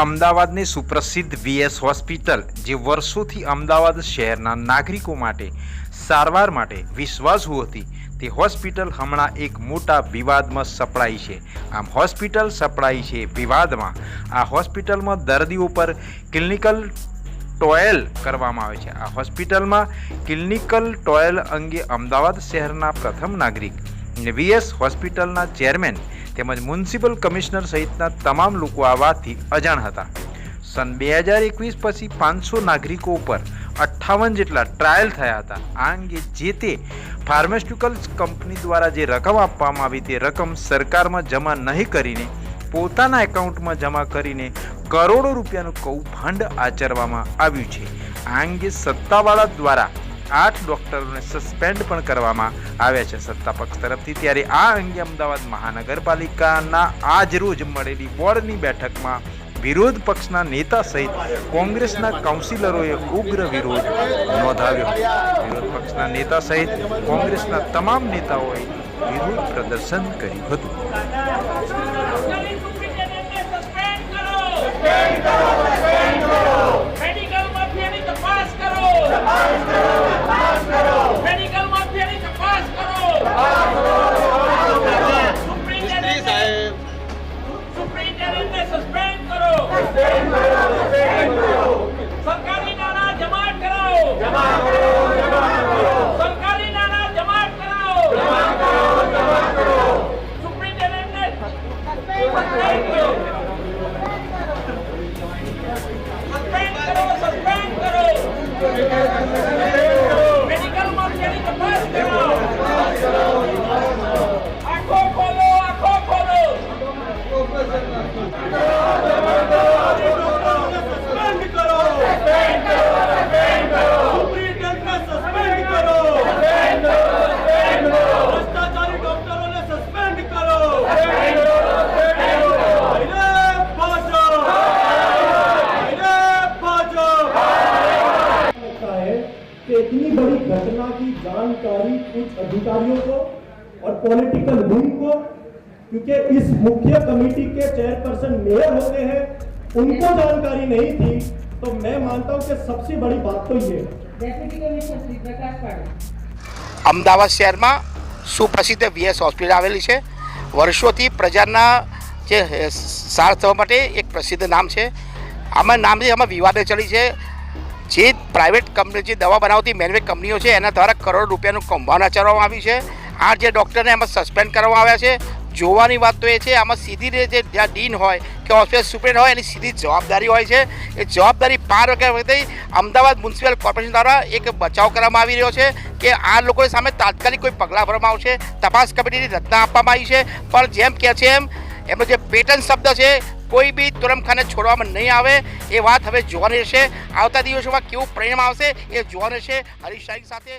અમદાવાદની સુપ્રસિદ્ધ VS hospital, જે વર્ષોથી અમદાવાદ શહેરના નાગરિકો માટે સારવાર માટે વિશ્વાસુ હતી, તે હોસ્પિટલ હમણાં એક મોટા વિવાદમાં સપડાઈ છે. આમ હોસ્પિટલ સપડાઈ છે વિવાદમાં. આ હોસ્પિટલમાં દર્દીઓ પર ક્લિનિકલ ટોયલ કરવામાં આવે છે. આ હોસ્પિટલમાં ક્લિનિકલ ટોયલ અંગે અમદાવાદ શહેરના પ્રથમ નાગરિક વીએસ હોસ્પિટલના ચેરમેન તેમજ મ્યુનિસિપલ કમિશનર સહિતના તમામ લોકો આ વાતથી અજાણ હતા. સન બે હજાર એકવીસ પછી પાંચસો નાગરિકો ઉપર અઠ્ઠાવન જેટલા ટ્રાયલ થયા હતા. આ અંગે જે તે ફાર્માસ્યુટિકલ કંપની દ્વારા જે રકમ આપવામાં આવી તે રકમ સરકારમાં જમા નહીં કરીને પોતાના એકાઉન્ટમાં જમા કરીને કરોડો રૂપિયાનું કૌભાંડ આચરવામાં આવ્યું છે. આ અંગે સત્તાવાળા દ્વારા આઠ ડોક્ટરોને સસ્પેન્ડ પણ કરવામાં આવ્યા છે સત્તા પક્ષ તરફથી. ત્યારે આ અંગે અમદાવાદ મહાનગરપાલિકાના આજ રોજ મળેલી બોર્ડની બેઠકમાં વિરોધ પક્ષના નેતા સહિત કોંગ્રેસના કાઉન્સિલરોએ ઉગ્ર વિરોધ નોંધાવ્યો. વિરોધ પક્ષના નેતા સહિત કોંગ્રેસના તમામ નેતાઓએ વિરોધ પ્રદર્શન કર્યું હતું. कि इतनी बड़ी घटना की जानकारी कुछ अधिकारियों को और पॉलिटिकल विंग को क्योंकि इस मुख्य कमेटी के चेयरपर्सन मेयर होते हैं उनको जानकारी नहीं थी तो मैं मानता हूं कि सबसे बड़ी बात तो ये है ડેપ્યુટી કમિશનર શ્રી પ્રકાશ પાડે અમદાવાદ શહેરમાં સુપ્રસિદ્ધ વીએસ હોસ્પિટલ આવેલી છે વર્ષોથી પ્રજાના જે સાર થવા માટે એક પ્રસિદ્ધ નામ છે આમાં નામથી આમાં વિવાદે ચડી છે જે પ્રાઇવેટ કંપની જે દવા બનાવતી મેન્યુફેક કંપનીઓ છે, એના દ્વારા કરોડ રૂપિયાનું કૌભાંડ આચરવામાં આવી છે. આ જે ડૉક્ટરને એમાં સસ્પેન્ડ કરવામાં આવ્યા છે. જોવાની વાત તો એ છે, આમાં સીધી રીતે જ્યાં ડીન હોય કે હોસ્પિટલ સુપ્રિન્ટ હોય, એની સીધી જવાબદારી હોય છે. એ જવાબદારી પાર વખતે અમદાવાદ મ્યુનિસિપલ કોર્પોરેશન દ્વારા એક બચાવ કરવામાં આવી રહ્યો છે કે આ લોકો સામે તાત્કાલિક કોઈ પગલાં ભરવામાં આવશે. તપાસ કમિટીની રચના આપવામાં આવી છે. પણ જેમ કહે છે એમ એમનો જે પેટર્ન શબ્દ છે કોઈ બી તુરમખાને છોડવામાં નહીં આવે એ વાત હવે જોવાની રહેશે. આવતા દિવસોમાં કેવું પરિણામ આવશે એ જોવાનું રહેશે. હરીશ સાથે